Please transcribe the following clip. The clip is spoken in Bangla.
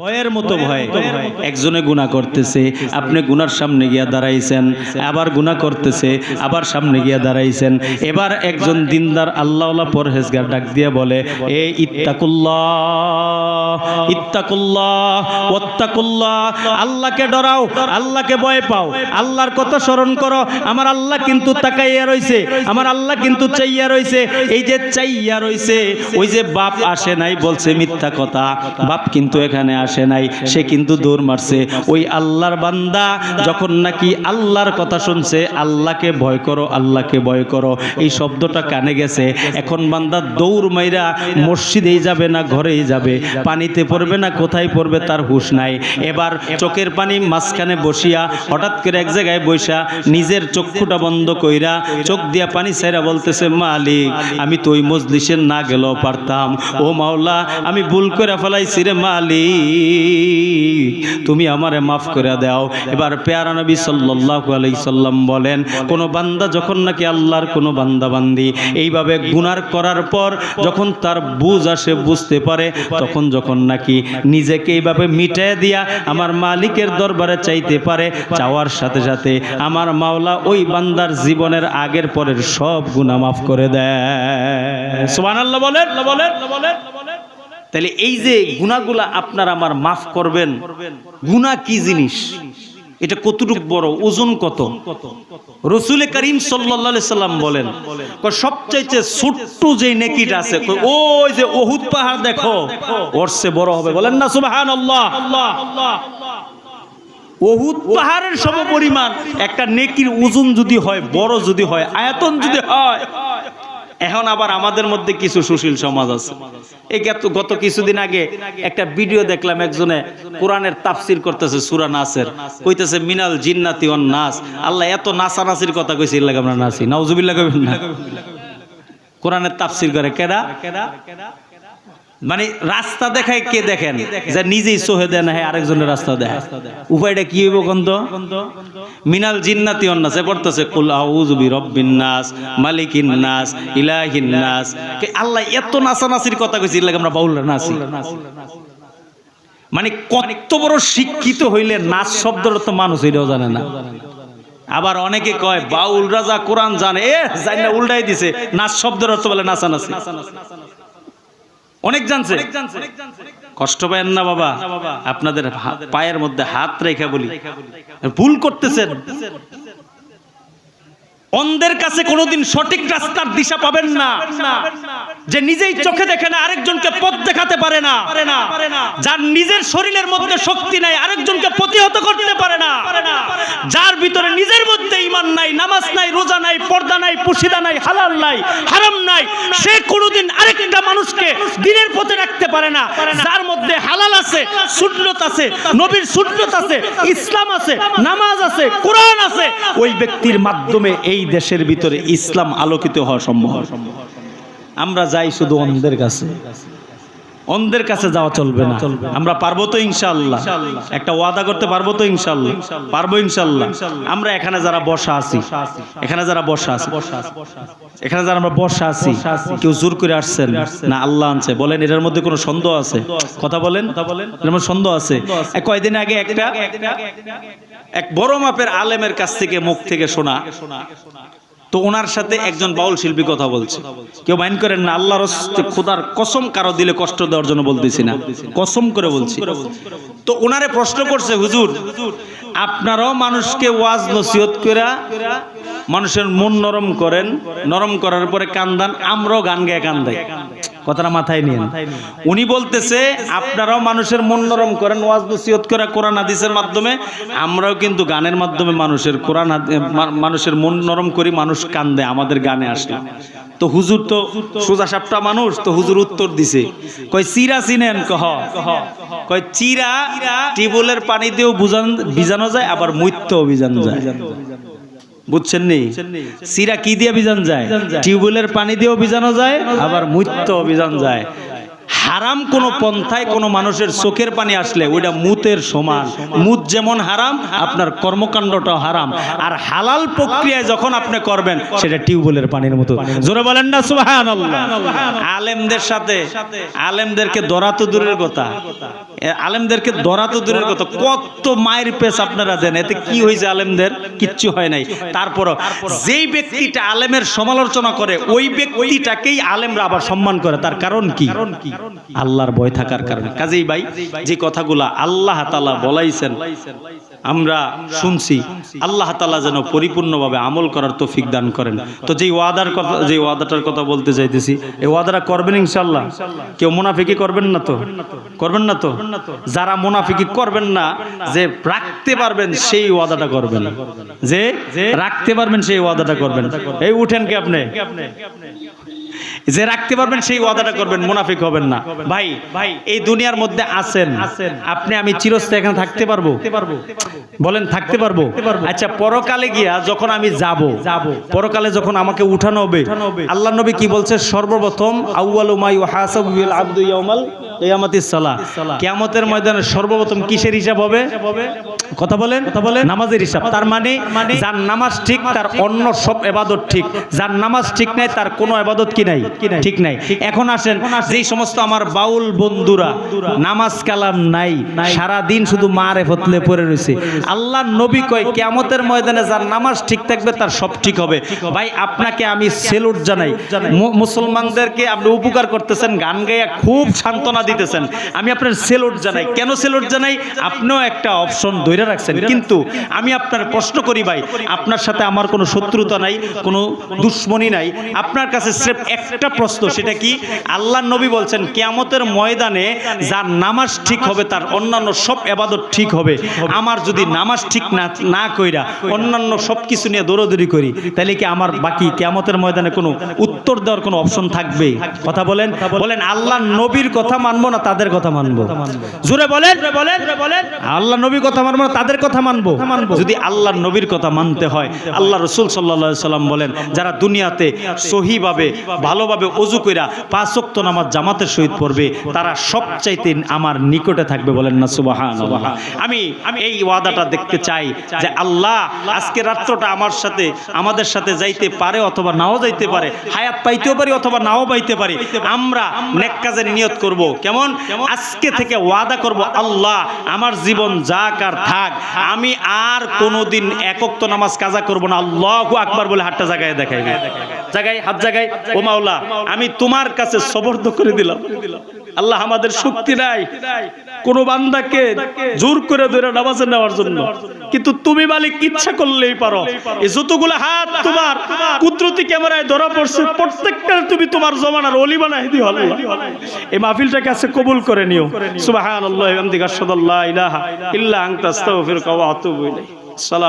ভয়ের মতো ভয় একজনে গুণা করতেছে আপনি গুনার সামনে গিয়া দাঁড়াইছেন আবার গুণা করতেছে আবার সামনে গিয়া দাঁড়াইছেন। এবার একজন দিনদার আল্লাহওয়ালা পরহেজগার ডাক দিয়ে বলে এ ইত্তাকুল্লাহ ইত্তাকুল্লাহ ওত্তাকুল্লাহ আল্লাহকে ডরাও আল্লাহকে ভয় পাও আল্লাহর কথা স্মরণ করো আমার আল্লাহ কিন্তু তাকাইয়া রইছে আমার আল্লাহ কিন্তু চাইয়া রইছে এই যে চাইয়া রইছে ওই যে বাপ আসে নাই বলছে মিথ্যা কথা বাপ কিন্তু এখানে আসে নাই, সে কিন্তু দৌড় মারছে। ওই আল্লাহর বান্দা যখন নাকি আল্লাহর কথা শুনছে, আল্লাহকে ভয় করো, আল্লাহকে ভয় করো। এই শব্দটা কানে গেছে। এখন বান্দা দৌড় মাইরা মসজিদেই যাবে না, ঘরেই যাবে। পানিতে পড়বে না, কোথায় পড়বে তার হুঁশ নাই। এবার চোখের পানি মাঝখানে বসিয়া হঠাৎ করে এক জায়গায় বৈশা নিজের চক্ষুটা বন্ধ কইরা চোখ দিয়া পানি ছাইরা বলতেছে, মালিক, আমি তো ওই মজলিসের না গেলেও পারতাম। ও মাওলা, আমি ভুল করে ফেলাইছি রে মালিক। তুমি আমারে মাফ করে দাও। এবার পেয়ারা নবী সাল্লাল্লাহু আলাইহি সাল্লাম বলেন, কোন বান্দা যখন নাকি আল্লাহর কোনো বান্দা বান্দি এইভাবে গুনার করার পর যখন তার বুঝ আসে, বুঝতে পারে, তখন যখন নাকি নিজেকে এইভাবে মিটায় দিয়া আমার মালিকের দরবারে চাইতে পারে, চাওয়ার সাথে সাথে আমার মাওলা ওই বান্দার জীবনের আগের পরের সব গুনাহ মাফ করে দেয়। সুবহানাল্লাহ বলেন বলেন বলেন। তাহলে এই যে গুণাগুলা আপনার আমার মাফ করবেন, গুণা কি জিনিস? এটা কতটুক বড়, ওজন কত? রসুল করিম সাল্লা সাল্লাম বলেন সবচাইতে ছোট্ট যে নেকিটা আছে ওই যে ওহুদ পাহাড় দেখো, ওর সে বড় হবে। বলেন না সুবাহান ওহুদ পাহাড়ের সম পরিমাণ একটা নেকির ওজন যদি হয়, বড় যদি হয়, আয়তন যদি হয় এখন আবার আমাদের মধ্যে কিছু সুশীল সমাজ আছে। এই গত কিছুদিন আগে একটা ভিডিও দেখলাম একজনে কোরআনের তাফসির করতেছে সুরা নাসের। কইতেছে, মিনাল জিন্নাতি অন নাস। আল্লাহ এত নাসা নাসির কথা কইছে, এর আমরা নাসি নাউজুবিল্লাহ কইবেন না? কোরআনের তাফসির করে, কেডা? মানে রাস্তা দেখায় কে দেখেন? যে নিজেই সোহে দেন হ্যাঁ আরেকজনের রাস্তা দেয় উপায়টা কি হইব গন্ধ মিনাল জিন্নাতি অন্নাস এ পড়তেছে কুল আউযু বিরাব্বিন নাস মালিকিন নাস ইলাহিন নাস। কে আল্লাহ এত নাসানাসির কথা কইছি লাগে আমরা বাউলরা নাসি মানে কত বড় শিক্ষিত হইলে নাচ শব্দের তো মানুষ এটাও জানে না। আবার অনেকে কয় বাউল রাজা কোরআন জানে। এ জানি না উল্টাই দিছে নাচ শব্দের অর্থ বলে নাচানাচি। অনেক জানছে। কষ্ট পায়েন না বাবা। আপনাদের পায়ের মধ্যে হাত রেখে বলি। ভুল করতেছেন। অন্ধের কাছে কোনোদিন সঠিক রাস্তার দিশা পাবেন না। যে নিজেই চোখে দেখে না আরেকজনকে পথ দেখাতে পারে না। যার নিজের শরীরের মধ্যে শক্তি নাই আরেকজনকে প্রতিহত করতে পারে না যার ভিতরে নিজের মধ্যে ইমান নাই নামাজ নাই রোজা নাই পর্দা নাই, পুশিদা নাই, হালাল নাই, হারাম নাই। সে কোনোদিন আরেকটা মানুষকে দিনের পথে রাখতে পারে না। যার মধ্যে হালাল আছে, সুন্নত আছে, নবীর সুন্নত আছে, ইসলাম আছে, নামাজ আছে, কোরআন আছে, ওই ব্যক্তির মাধ্যমে এই দেশের ভিতরে ইসলাম আলোকিত হওয়া সম্ভব। আমরা যাই শুধু অন্ধের কাছে। অন্ধের কাছে যাওয়া চলবে না। আমরা পারব তো ইনশাল্লাহ। একটা ওয়াদা করতে পারব তো ইনশাল্লাহ। পারব ইনশাল্লাহ। আমরা এখানে যারা বসা আছি, এখানে যারা বসা আছি, এখানে যারা আমরা বসা আছি, কেউ জোর করে আসছেন না আল্লাহ আনছে? বলেন, এটার মধ্যে কোনো সন্দেহ আছে? কথা বলেন। এটার মধ্যে সন্দেহ আছে? কয়দিন আগে একটা, এক বড় মাপের আলেমের কাছ থেকে মুখ থেকে শোনা তো ওনার সাথে একজন বাউল শিল্পী কথা বলছে। কেউ মাইন করেন না, আল্লাহর খোদার কসম কারও দিলে কষ্ট দেওয়ার জন্য বলতেছি না। কসম করে বলছি। তো ওনারে প্রশ্ন করছে, হুজুর, আপনারাও মানুষকে ওয়াজ নসিহত করে মানুষের মন নরম করেন, নরম করার পরে কান্দান আমরাও গান গায়ে কান্দাই কথাটা মাথায় নিয়ে উনি বলতেছে আপনারাও মানুষের মন নরম করেন ওয়াজ নসিহত করে কোরআন হাদিসের মাধ্যমে। আমরাও কিন্তু গানের মাধ্যমে মানুষের কোরআন মানুষের মন নরম করি মানুষ কান্দে আমাদের গানে আসলে। তো হুজুর তো সোজা সাপটা মানুষ তো হুজুর উত্তর দিছে। কয় চিরা চিনেন? কহ। কয় চিরা টিউবওয়েলের পানি দিয়েও বুঝান ভিজানো যায় আবার মৈত্য অভিযান যায়। বুঝছেন নি? সিরা কি দিয়ে অভিযান যায়? টিউবওয়েলের পানি দিয়ে অভিযানও যায়। আবার মৈত্য অভিযান যায়। হারাম কোনো পন্থায় কোনো মানুষের চোখের পানি আসলে ওইটা মুতের সমান। মুত যেমন হারাম, আপনার কর্মকাণ্ডটাও হারাম। আর হালাল প্রক্রিয়ায় যখন আপনি করবেন, সেটা টিউবওয়েলের পানির মতো। জোরে বলেন না সুহান আলেমদের সাথে, আলেমদেরকে দরা তো দূরের কথা। আলেমদেরকে দরা তো দূরের কথা। কত মায়ের পেস আপনারা দেন, এতে কি হয়েছে আলেমদের? কিচ্ছু হয় নাই। তারপরও, যেই ব্যক্তিটা আলেমের সমালোচনা করে, ওই ব্যক্তিটাকেই আলেমরা আবার সম্মান করে। তার কারণ কি কারণ কি? আল্লাহর ভয় থাকার কারণে। কাজেই ভাই যে কথাগুলা আল্লাহ তালা বলাইছেন আমরা শুনছি। আল্লাহ তালা যেন পরিপূর্ণভাবে আমল করার তৌফিক দান করেন। তো যেই ওয়াদার কথা যে ওয়াদাটার কথা বলতে চাইতেছি এই ওয়াদাটা করবেন ইনশাল্লাহ কেউ মুনাফিকি করবেন না তো? করবেন না তো। যারা মুনাফিকি করবেন না যে রাখতে পারবেন সেই ওয়াদাটা করবেন। যে রাখতে পারবেন সেই ওয়াদাটা করবেন। এই উঠেন কি আপনি? যে রাখতে পারবেন সেই ওয়াদাটা করবেন মুনাফিক হবেন না। ভাই ভাই এই দুনিয়ার মধ্যে আছেন। আপনি আমি চিরস্থায়ী এখানে থাকতে পারব। বলেন থাকতে পারব। আচ্ছা পরকালে গিয়া যখন আমি যাব যাব পরকালে যখন আমাকে উঠানো হবে আল্লাহ নবী কি বলছে? সর্বপ্রথম আউয়ালু মা ইউহাসাবু বিল আব্দুল ইয়াউমাল কিয়ামাতিস সালাহ। কিয়ামতের ময়দানে সর্বপ্রথম কিসের হিসাব হবে? কথা বলেন। কথা বলেন। নামাজের হিসাব। তার মানে যার নামাজ ঠিক তার অন্য সব এবাদত ঠিক। যার নামাজ ঠিক নাই তার কোনো এবাদত কি নাই? ঠিক নাই। এখন আসেন যেই সমস্ত আমার বাউল বন্ধুরা নামাজ কালাম নাই। সারা দিন শুধু মারে ফতলে পড়ে রয়েছে। আল্লাহ নবী কয় কেয়ামতের ময়দানে যার নামাজ ঠিক থাকবে তার সব ঠিক হবে। ভাই আপনাকে আমি সেলুট জানাই। মুসলমানদেরকে আপনি উপকার করতেছেন গান গাইয়া খুব সান্ত্বনা দিতেছেন। আমি আপনার সেলুট জানাই। কেন সেলুট জানাই? আপনিও একটা অপশন ধরে রাখছেন। কিন্তু আমি আপনার প্রশ্ন করি ভাই, আপনার সাথে আমার কোনো শত্রুতা নাই, কোনো দুশ্মনী নাই। আপনার কাছে স্রেফ একটা প্রশ্ন, সেটা কি? আল্লাহ নবী বলছেন, কেয়ামতের ময়দানে যার নামাজ ঠিক হবে, তার অন্যান্য সব এবাদত ঠিক হবে। আমার যদি নামাজ ঠিক না না কইরা অন্যান্য সব কিছু নিয়ে দৌড়দৌড়ি করি, তাহলে কি আমার বাকি কেয়ামতের ময়দানে কোনো উত্তর দেওয়ার কোনো অপশন থাকবে? কথা বলেন? বলেন, আল্লাহ নবীর কথা মানবো না তাদের কথা মানবো? জোরে বলেন। আল্লাহ নবীর কথা মানবো না তাদের কথা মানবো? যদি আল্লাহ নবীর কথা মানতে হয়, আল্লাহ রসুল সাল্লা সাল্লাম বলেন, যারা দুনিয়াতে সহিভাবে, ভালোভাবে অজু কইরা পাঁচ ওয়াক্ত নামাজ জামাতের সহিত পড়বে, তারা সবচাইতে আমার নিকটে থাকবে বলেন না সুবাহান আমি আমি এই ওয়াদাটা দেখতে চাই যে আল্লাহ আজকে রাত্রটা আমার সাথে, আমাদের সাথে যাইতে পারে অথবা নাও যাইতে পারে, হায়াত পাইতেও পারি অথবা নাও পাইতে পারি। আমরা নেক কাজের নিয়ত করব। কেমন? আজকে থেকে ওয়াদা করব আল্লাহ আমার জীবন যাক আর থাক আমি আর কোনোদিন একক তো নামাজ কাজা করব না। আল্লাহু আকবার বলে হাতটা জায়গায় দেখাই জায়গায় হাত জায়গায় ও মাওলা আমি তোমার কাছে সবর্দ করে দিলাম। আল্লাহ আমাদের শক্তি নাই। কোন বান্দাকে জোর করে ধরে নামাজে নেওয়ার জন্য। কিন্তু তুমি মালিক ইচ্ছা করলেই পারো। এই যতগুলো হাত তোমার কুদরতি ক্যামেরায় ধরা পড়ছে প্রত্যেকটা তুমি তোমার জমানার অলি বানাই দিও আল্লাহ। এই মাহফিলটা কাছে কবুল করে নিও। সুবহানাল্লাহি ওয়া বিহামদিহি আশহাদু আল্লা ইলাহা ইল্লা আনতা আস্তাগফিরুকা ওয়া আতুবু ইলাইক। সালাম।